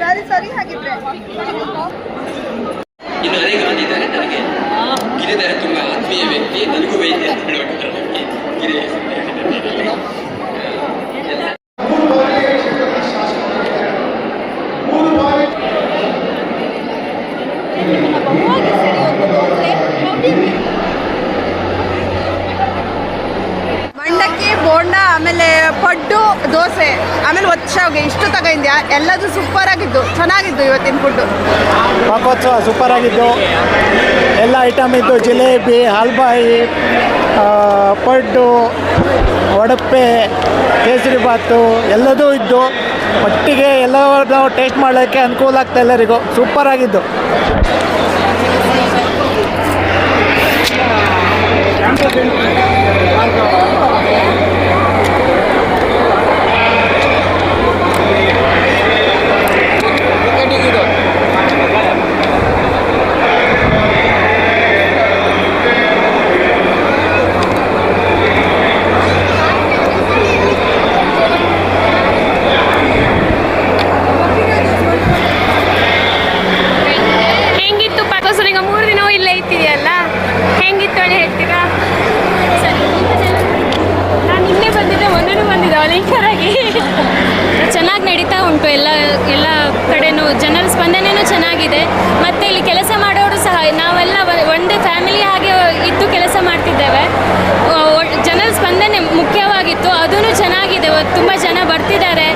ಸರಿ ಸರಿ ಹಾಗಿದ್ರೆ. ಇನ್ನು ಅನೇಕ ಅಂದಿದ್ದಾರೆ ನನಗೆ ಗಿರಿಧರ ತುಂಬ ಆತ್ಮೀಯ ವ್ಯಕ್ತಿ ನನಗೂ ವೈದ್ಯ ಅಂತ ಹೇಳುವಂಥದ್ದು ಮಂಡಕ್ಕಿ ಬೋಂಡ ಆಮೇಲೆ ಆಮೇಲೆ ಒಚ್ಚಾವ್ಗೆ ಇಷ್ಟು ತಗೊಂಡ್ಯಾ? ಎಲ್ಲದು ಸೂಪರ್ ಆಗಿದ್ದು, ಚೆನ್ನಾಗಿದ್ದು ಇವತ್ತಿನ ಫುಡ್ಡು ಪಾಕೋತ್ಸವ ಸೂಪರ್ ಆಗಿದ್ದು. ಎಲ್ಲ ಐಟಮ್ ಇದ್ದು, ಜಿಲೇಬಿ ಹಲ್ಬಾಯಿ ಪಡ್ಡು ಒಡಪ್ಪೆ ಕೇಸರಿ ಬಾತು, ಎಲ್ಲದೂ ಇದ್ದು. ಒಟ್ಟಿಗೆ ಎಲ್ಲ ನಾವು ಟೇಸ್ಟ್ ಮಾಡೋಕ್ಕೆ ಅನುಕೂಲ ಆಗ್ತಾ ಎಲ್ಲರಿಗೂ. ಸೂಪರ್ ಆಗಿದ್ದು. ಬಂದಿದ್ದೆ ಚೆನ್ನಾಗಿ ನಡೀತಾ ಉಂಟು ಎಲ್ಲ ಎಲ್ಲ ಕಡೆನೂ. ಜನರ ಸ್ಪಂದನೆಯೂ ಚೆನ್ನಾಗಿದೆ. ಮತ್ತು ಇಲ್ಲಿ ಕೆಲಸ ಮಾಡೋರು ಸಹ, ನಾವೆಲ್ಲ ಒಂದೇ ಫ್ಯಾಮಿಲಿ ಹಾಗೆ ಇದ್ದು ಕೆಲಸ ಮಾಡ್ತಿದ್ದೇವೆ. ಜನರ ಸ್ಪಂದನೆ ಮುಖ್ಯವಾಗಿತ್ತು. ಅದೂ ಚೆನ್ನಾಗಿದೆ. ತುಂಬ ಜನ ಬರ್ತಿದ್ದಾರೆ.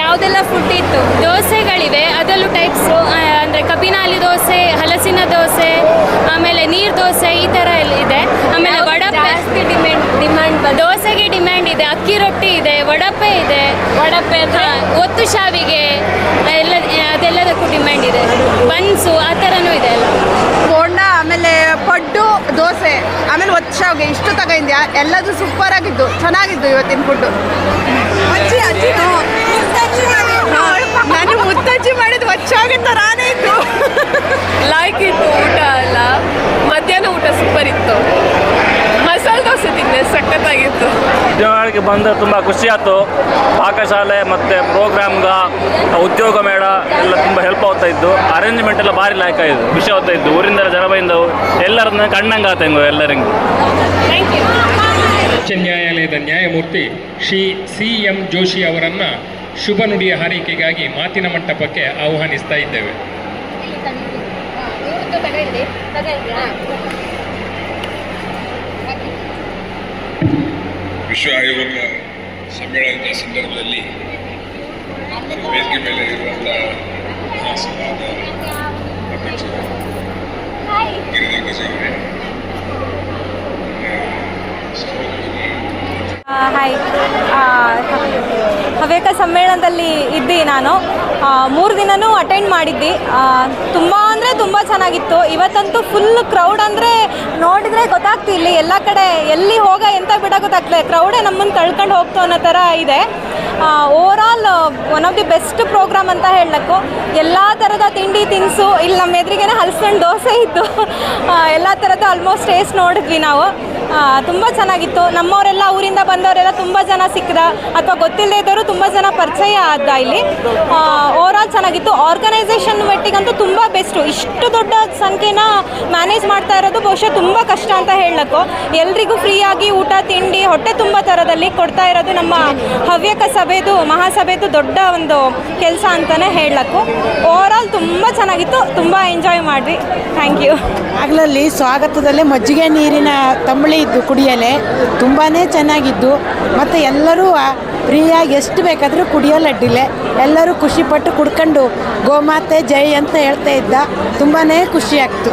ಯಾವುದೆಲ್ಲ ಫುಡ್ ಇತ್ತು? ದೋಸೆಗಳಿವೆ ಅದರಲ್ಲೂ ಟೈಪ್ಸು ಅಂದರೆ ಕಪಿನಾಲಿ ದೋಸೆ ಹಲಸಿನ ದೋಸೆ ಆಮೇಲೆ ನೀರು ದೋಸೆ ಈ ಥರ ಎಲ್ಲ ಇದೆ. ಆಮೇಲೆ ವಡಪ್ಪೆ ಡಿಮ್ಯಾಂಡ್ ಡಿಮ್ಯಾಂಡ್ ದೋಸೆಗೆ ಡಿಮ್ಯಾಂಡ್ ಇದೆ ಅಕ್ಕಿ ರೊಟ್ಟಿ ಇದೆ ವಡಪ್ಪೆ ಇದೆ. ವಡಪ್ಪೆ ಒತ್ತು ಶಾವಿಗೆ ಎಲ್ಲ ಅದೆಲ್ಲದಕ್ಕೂ ಡಿಮ್ಯಾಂಡ್ ಇದೆ. ಬನ್ಸು ಆ ಥರನೂ ಇದೆ ಎಲ್ಲ ಬೋಂಡ ಆಮೇಲೆ ಪಡ್ಡು ದೋಸೆ ಆಮೇಲೆ ಒತ್ತು ಶಾವಿಗೆ ಇಷ್ಟು ತಗೊಂಡ್ಯಾ ಎಲ್ಲದೂ ಸೂಪರ್ ಆಗಿದ್ದು ಚೆನ್ನಾಗಿದ್ದು ಇವತ್ತಿನ ಫುಡ್ಡು ನಾನು ಮುತ್ತಜ್ಜಿ ಮಾಡಿದ ಹೊಚ್ಚಾಗಿದ್ದ ತರಾನೇ ಇತ್ತು ಲೈಕ್ ಇತ್ತು ಊಟ ಅಲ್ಲ. ಮಧ್ಯಾಹ್ನ ಊಟ ಸೂಪರ್ ಇತ್ತು. ಮಸಾಲೆ ದೋಸೆ ತಿಂದೆ ಸಖತ್ತಾಗಿತ್ತು. ಉದ್ಯೋಗಗಳಿಗೆ ಬಂದು ತುಂಬ ಖುಷಿ ಆಯ್ತು. ಪಾಕಶಾಲೆ ಮತ್ತು ಪ್ರೋಗ್ರಾಮ್ಗ ಉದ್ಯೋಗ ಮೇಳ ಎಲ್ಲ ತುಂಬ ಹೆಲ್ಪ್ ಆಗ್ತಾ ಇದ್ದು ಅರೇಂಜ್ಮೆಂಟ್ ಎಲ್ಲ ಭಾರಿ ಲಾಯ್ಕ ಆಯಿತು ಖುಷಿ ಆಗ್ತಾ ಇದ್ದು ಊರಿಂದ ಜನ ಬಂದವು ಎಲ್ಲರನ್ನ ಕಣ್ಣಂಗೆ ಆತ ಹೆಂಗೋ ಎಲ್ಲರಿಗೂ. ಥ್ಯಾಂಕ್ ಯು ಉಚ್ಚ ನ್ಯಾಯಾಲಯದ ನ್ಯಾಯಮೂರ್ತಿ ಶ್ರೀ ಸಿ ಎಂ ಜೋಶಿ ಅವರನ್ನ ಶುಭ ನುಡಿಯ ಹಾರೈಕೆಗಾಗಿ ಮಾತಿನ ಮಂಟಪಕ್ಕೆ ಆಹ್ವಾನಿಸ್ತಾ ಇದ್ದೇವೆ. ವಿಶ್ವ ಆಯೋಗ ಸಮ್ಮೇಳನದ ಸಂದರ್ಭದಲ್ಲಿ ವೇದಿಕೆ ಮೇಲೆ ಇರುವಂತಹ ಸಭಾದ ಅಧ್ಯಕ್ಷರು ಗಿರಿಧರ್ ಗಜ ಅವರೇ ಹಾಯ್ ಹವ್ಯಕ ಸಮ್ಮೇಳನದಲ್ಲಿ ಇದ್ದಿ ನಾನು. ಮೂರು ದಿನನೂ ಅಟೆಂಡ್ ಮಾಡಿದ್ದಿ. ತುಂಬ ಅಂದರೆ ತುಂಬ ಚೆನ್ನಾಗಿತ್ತು. ಇವತ್ತಂತೂ ಫುಲ್ ಕ್ರೌಡ್ ಅಂದರೆ ನೋಡಿದರೆ ಗೊತ್ತಾಗ್ತಿ ಇಲ್ಲಿ ಎಲ್ಲ ಕಡೆ ಎಲ್ಲಿ ಹೋಗ ಎಂತ ಬಿಡ ಗೊತ್ತಾಗ್ತದೆ ಕ್ರೌಡೇ ನಮ್ಮನ್ನು ತಳ್ಕೊಂಡು ಹೋಗ್ತು ಅನ್ನೋ ಥರ ಇದೆ. Overall one of the best program ಅಂತ ಹೇಳಬೇಕು ಎಲ್ಲ ಥರದ ತಿಂಡಿ ತಿನಿಸು, ಇಲ್ಲಿ ನಮ್ಮ ಎದುರಿಗೇನೆ ಹಲಸಣ್ಣು ದೋಸೆ ಇತ್ತು. ಎಲ್ಲ ಥರದ್ದು ಆಲ್ಮೋಸ್ಟ್ ಟೇಸ್ಟ್ ನೋಡಿದ್ವಿ ನಾವು. ತುಂಬ ಚೆನ್ನಾಗಿತ್ತು. ನಮ್ಮವರೆಲ್ಲ ಊರಿಂದ ಬಂದವರೆಲ್ಲ ತುಂಬ ಜನ ಸಿಕ್ಕದ. ಅಥವಾ ಗೊತ್ತಿಲ್ಲದೆ ಇದ್ದವರು ತುಂಬ ಜನ ಪರಿಚಯ ಆದ ಇಲ್ಲಿ. ಓವರಾಲ್ ಚೆನ್ನಾಗಿತ್ತು. ಆರ್ಗನೈಸೇಷನ್ ಮಟ್ಟಿಗಂತೂ ತುಂಬ ಬೆಸ್ಟು ಇಷ್ಟು ದೊಡ್ಡ ಸಂಖ್ಯೆನ ಮ್ಯಾನೇಜ್ ಮಾಡ್ತಾ ಇರೋದು ಬಹುಶಃ ತುಂಬ ಕಷ್ಟ ಅಂತ ಹೇಳಕ್ಕೂ ಎಲ್ರಿಗೂ ಫ್ರೀಯಾಗಿ ಊಟ ತಿಂಡಿ, ಹೊಟ್ಟೆ ತುಂಬ ಥರದಲ್ಲಿ ಕೊಡ್ತಾ ಇರೋದು ನಮ್ಮ ಹವ್ಯಕ ಸಭೆದು, ಮಹಾಸಭೆದು ದೊಡ್ಡ ಒಂದು ಕೆಲಸ ಅಂತಲೇ ಹೇಳಬೇಕು ಓವರಾಲ್ ತುಂಬ ಚೆನ್ನಾಗಿತ್ತು, ತುಂಬ ಎಂಜಾಯ್ ಮಾಡಿದ್ವಿ ಥ್ಯಾಂಕ್ ಯು ಹಗಲಲ್ಲಿ ಸ್ವಾಗತದಲ್ಲೇ ಮಜ್ಜಿಗೆ ನೀರಿನ ತಂಬಳಿ ಇದ್ದು ಕುಡಿಯಲೆ ತುಂಬಾ ಚೆನ್ನಾಗಿದ್ದು. ಮತ್ತು ಎಲ್ಲರೂ ಫ್ರೀಯಾಗಿ ಎಷ್ಟು ಬೇಕಾದರೂ ಕುಡಿಯೋಲ್ಲ ಅಡ್ಡಿಲೆ ಎಲ್ಲರೂ ಖುಷಿಪಟ್ಟು ಕುಡ್ಕೊಂಡು ಗೋಮಾತೆ ಜೈ ಅಂತ ಹೇಳ್ತಾ ಇದ್ದ. ತುಂಬಾ ಖುಷಿ ಆಗ್ತು